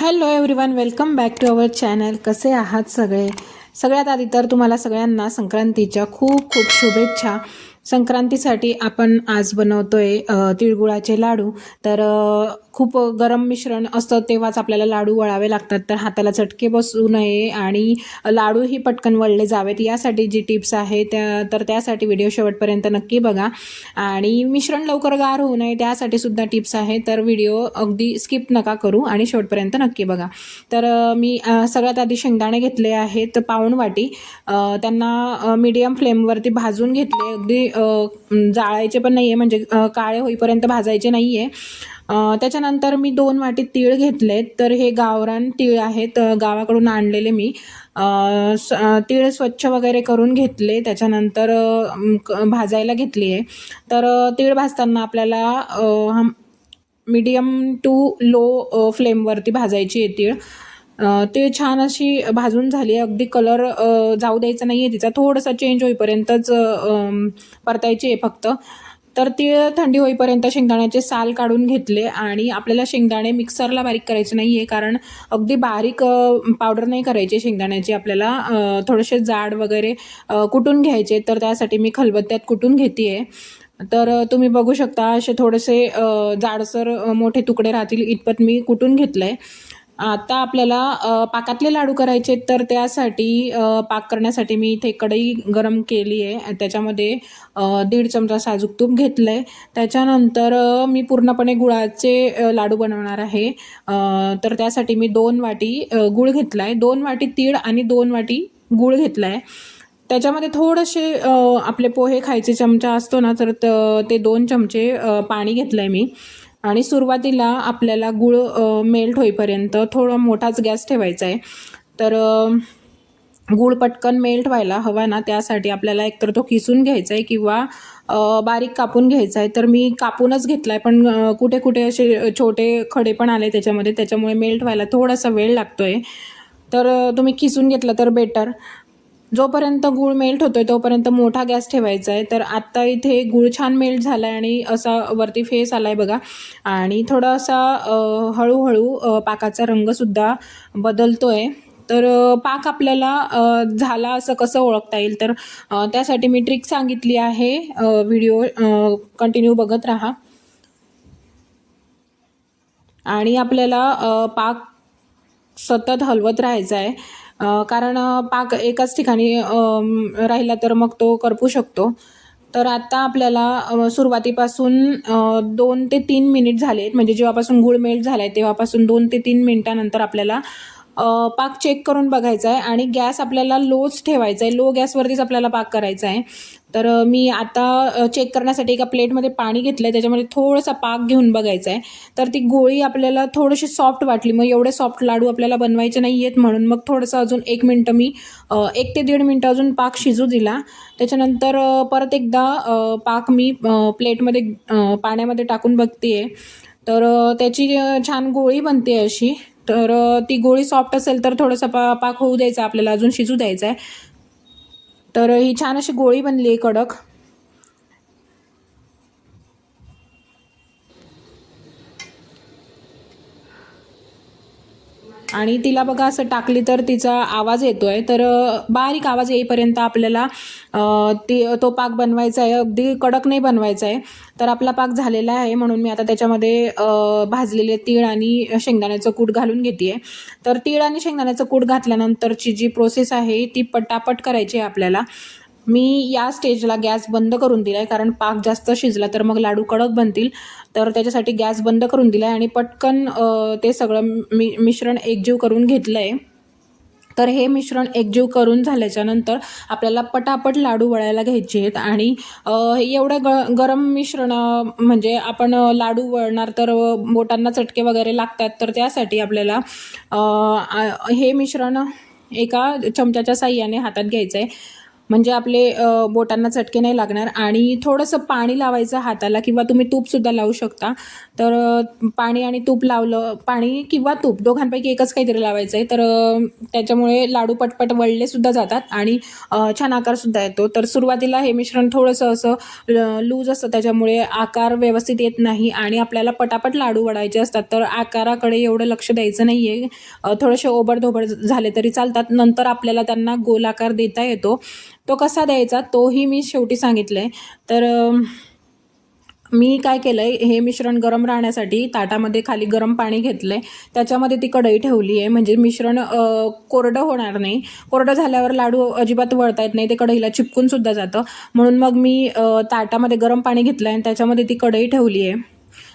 Hello everyone welcome back to our channel कसे आहात सगळे? सगळ्यात आधी तर तुम्हाला सगळ्यांना संक्रांतीच्या खूप खूप शुभेच्छा. संक्रांतीसाठी आपण आज बनवतो आहे तिळगुळाचे लाडू. तर खूप गरम मिश्रण असतं तेव्हाच आपल्याला लाडू वळावे लागतात. तर हाताला चटके बसू नये आणि लाडूही पटकन वळले जावेत. यासाठी जी टिप्स आहे त्या तर त्यासाठी व्हिडिओ शेवटपर्यंत नक्की बघा. आणि मिश्रण लवकर गार होऊ नये त्यासाठी सुद्धा टिप्स आहे तर व्हिडिओ अगदी स्किप नका करू आणि शेवटपर्यंत नक्की बघा. तर मी सगळ्यात आधी शेंगदाणे घेतले आहेत पाऊण वाटी. त्यांना मीडियम फ्लेमवरती भाजून घेतले. अगदी जाळायचे पण नाही आहे म्हणजे काळे होईपर्यंत भाजायचे नाही आहे त्याच्यानंतर मी दोन वाटी तीळ घेतले तर हे गावरान तीळ आहेत गावाकडून आणलेले मी. स- तीळ स्वच्छ वगैरे करून घेतले. त्याच्यानंतर क- भाजायला घेतली आहे तर तीळ भाजताना आपल्याला हम- मीडियम टू लो फ्लेमवरती भाजायची आहे तीळ. ती तीळ छान अशी भाजून झाली आहे. अगदी कलर जाऊ द्यायचा नाही आहे तिचा. थोडासा चेंज होईपर्यंतच परतायची आहे फक्त. तर ती थंडी होईपर्यंत शेंगदाण्याचे साल काढून घेतले आणि आपल्याला शेंगदाणे मिक्सरला बारीक करायचे नाही आहे कारण अगदी बारीक पावडर नाही करायचे शेंगदाण्याची. आपल्याला थोडेसे जाड वगैरे कुटून घ्यायचे तर त्यासाठी मी खलबत्त्यात कुटून घेते आहे तर तुम्ही बघू शकता असे थोडेसे जाडसर मोठे तुकडे राहतील इतपत मी कुटून घेतलं आहे आता आपल्याला पाकातले लाडू करायचे तर त्यासाठी पाक करण्यासाठी मी इथे कढई गरम केली आहे. त्याच्यामध्ये दीड चमचा साजूक तूप घेतलं आहे त्याच्यानंतर मी पूर्णपणे गुळाचे लाडू बनवणार आहे. तर त्यासाठी मी दोन वाटी गुळ घेतला आहे दोन वाटी तीळ आणि दोन वाटी गुळ घेतला आहे त्याच्यामध्ये थोडेसे आपले पोहे खायचे चमचा असतो ना तर त- ते दोन चमचे पाणी घेतलं आहे मी. आणि सुरुवातीला आपल्याला गूळ मेल्ट होईपर्यंत थोडा मोठाच गॅस ठेवायचा आहे. तर गूळ पटकन मेल्ट व्हायला हवा ना त्यासाठी आपल्याला एकतर तो किसून घ्यायचा आहे किंवा बारीक कापून घ्यायचा आहे. तर मी कापूनच घेतला आहे पण कुठे कुठे असे छोटे खडे पण आले त्याच्यामध्ये त्याच्यामुळे मेल्ट व्हायला थोडासा वेळ लागतो आहे तर तुम्ही किसून घेतलं तर बेटर. जोपर्यंत गूळ मेल्ट होतोय तोपर्यंत मोठा गॅस ठेवायचा आहे तर आत्ता इथे गूळ छान मेल्ट झाला आहे आणि असा वरती फेस आला आहे बघा. आणि थोडासा असा हळूहळू पाकाचा रंगसुद्धा बदलतो आहे तर पाक आपल्याला झाला असं कसं ओळखता येईल? तर त्यासाठी मी ट्रिक सांगितली आहे. व्हिडिओ कंटिन्यू बघत राहा. आणि आपल्याला पाक सतत हलवत राहायचा आहे कारण पाक एकाच ठिकाणी राहिला तर मग तो करपू शकतो. तर आता आपल्याला सुरुवातीपासून दोन ते तीन मिनिट झाले म्हणजे जेव्हापासून गुळ मेल्ट झाला आहे तेव्हापासून दोन ते तीन मिनिटानंतर आपल्याला पाक चेक करून बघायचा आहे आणि गॅस आपल्याला लोच ठेवायचा आहे लो गॅसवरतीच आपल्याला पाक करायचा आहे तर मी आता चेक करण्यासाठी एका प्लेटमध्ये पाणी घेतलं आहे त्याच्यामध्ये थोडासा पाक घेऊन बघायचा आहे तर ती गोळी आपल्याला थोडीशी सॉफ्ट वाटली. मग एवढे सॉफ्ट लाडू आपल्याला बनवायचे नाही आहेत म्हणून मग थोडंसं अजून एक मिनटं मी एक ते दीड मिनटं अजून पाक शिजू दिला. त्याच्यानंतर परत एकदा पाक मी प्लेटमध्ये पाण्यामध्ये टाकून बघते आहे तर त्याची छान गोळी बनते अशी. तर ती गोळी सॉफ्ट असेल तर थोडंसं पा पाक होऊ द्यायचा आपल्याला अजून शिजू द्यायचा आहे तर ही छान अशी गोळी बनली आहे कडक. आणि तिला बघा असं टाकली तर तिचा आवाज येतोय. तर बारीक आवाज येईपर्यंत आपल्याला ती तो पाक बनवायचा आहे. अगदी कडक नाही बनवायचा आहे. तर आपला पाक झालेला आहे म्हणून मी आता त्याच्यामध्ये भाजलेले तीळ आणि शेंगदाण्याचं कूट घालून घेते तर तीळ आणि शेंगदाण्याचं कूट घातल्यानंतरची जी प्रोसेस आहे ती पटापट करायची आहे आपल्याला. मी या स्टेजला गॅस बंद करून दिला आहे कारण पाक जास्त शिजला तर मग लाडू कडक बनतील. तर त्याच्यासाठी गॅस बंद करून दिला आहे आणि पटकन ते सगळं मि मिश्रण एकजीव करून घेतलं आहे तर हे मिश्रण एकजीव करून झाल्याच्यानंतर आपल्याला पटापट लाडू वळायला घ्यायचे आहेत आणि एवढं ग गरम मिश्रण म्हणजे आपण लाडू वळणार तर बोटांना चटके वगैरे लागतात तर त्यासाठी आपल्याला हे मिश्रण एका चमच्याच्या साह्याने हातात घ्यायचं आहे म्हणजे आपले बोटांना चटके नाही लागणार आणि थोडंसं पाणी लावायचं हाताला किंवा तुम्ही तूपसुद्धा लावू शकता. तर पाणी आणि तूप लावलं पाणी किंवा तूप दोघांपैकी एकच काहीतरी लावायचं आहे तर त्याच्यामुळे लाडू पटपट वळलेसुद्धा जातात आणि छान आकारसुद्धा येतो. तर सुरुवातीला हे मिश्रण थोडंसं असं लूज असतं. त्याच्यामुळे आकार व्यवस्थित येत नाही आणि आपल्याला पटापट लाडू वडायचे असतात. तर आकाराकडे एवढं लक्ष द्यायचं नाही आहे थोडेसे ओबडधोबड झाले तरी चालतात. नंतर आपल्याला त्यांना गोलाकार देता येतो. तो कसा द्यायचा तोही मी शेवटी सांगितलं आहे तर मी काय केलं आहे हे मिश्रण गरम राहण्यासाठी ताटामध्ये खाली गरम पाणी घेतलं आहे त्याच्यामध्ये ती कढई ठेवली आहे. म्हणजे मिश्रण कोरडं होणार नाही. कोरडं झाल्यावर लाडू अजिबात वळता येत नाही. ते कढईला चिपकून सुद्धा जातं. म्हणून मग मी ताटामध्ये गरम पाणी घेतलं आहे आणि त्याच्यामध्ये ती कढई ठेवली आहे.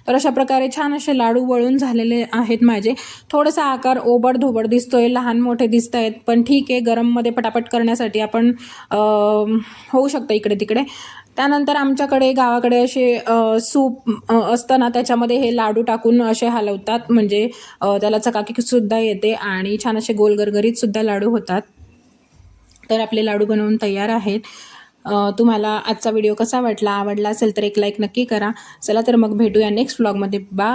तर अशा प्रकारे छान असे लाडू वळून झालेले आहेत माझे. थोडासा आकार ओबड धोबड दिसतोय लहान मोठे दिसत आहेत पण ठीक आहे गरममध्ये पटापट करण्यासाठी आपण होऊ शकतं इकडे तिकडे. त्यानंतर आमच्याकडे गावाकडे असे सूप असतं ना त्याच्यामध्ये हे लाडू टाकून असे हलवतात. म्हणजे त्याला चकाकीसुद्धा येते आणि छान असे गोलगरगरीतसुद्धा लाडू होतात. तर आपले लाडू बनवून तयार आहेत. तुम्हाला आजचा व्हिडिओ कसा वाटला? आवडला असेल तर एक लाईक नक्की करा. चला तर मग भेटूया नेक्स्ट व्लॉगमध्ये बा